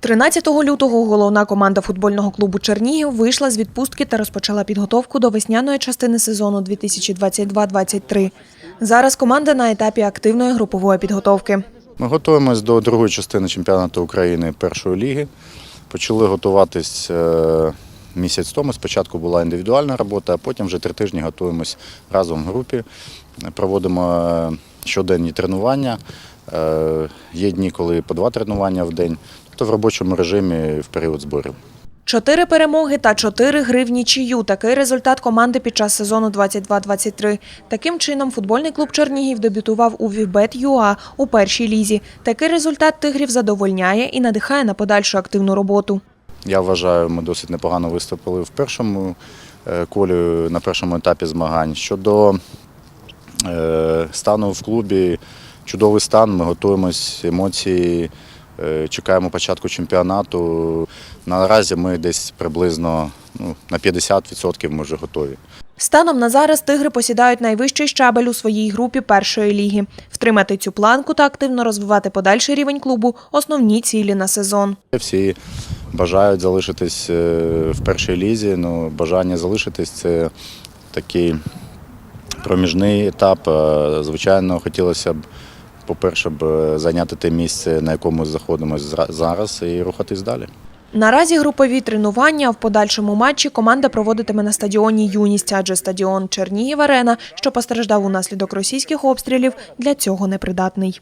13 лютого головна команда футбольного клубу Чернігів вийшла з відпустки та розпочала підготовку до весняної частини сезону 2022-23. Зараз команда на етапі активної групової підготовки. Ми готуємось до другої частини чемпіонату України першої ліги. Почали готуватись е, місяць тому. Спочатку була індивідуальна робота, а потім вже три тижні готуємось разом в групі. Проводимо е, щоденні тренування. Е, Є дні, коли по два тренування в день, тобто в робочому режимі в період зборів. Чотири перемоги та чотири гри в нічию. Такий результат команди під час сезону 22-23. Таким чином, футбольний клуб Чернігів дебютував у Вівбет ЮА у першій лізі. Такий результат тигрів задовольняє і надихає на подальшу активну роботу. Я вважаю, ми досить непогано виступили в першому е, колі на першому етапі змагань. Щодо е, стану в клубі, чудовий стан, ми готуємось, емоції, е, чекаємо початку чемпіонату. Наразі ми десь приблизно ну, на 50% ми вже готові. Станом на зараз тигри посідають найвищий щабель у своїй групі першої ліги. Втримати цю планку та активно розвивати подальший рівень клубу – основні цілі на сезон. Всі бажають залишитись е, в першій лізі. Ну, бажання залишитись це такий проміжний етап. Звичайно, хотілося б, по-перше, б зайняти те місце, на якому знаходимося зараз, і рухатись далі. Наразі групові тренування, в подальшому матчі команда проводитиме на стадіоні «Юність», адже стадіон Чернігів-Арена, що постраждав унаслідок російських обстрілів, для цього непридатний.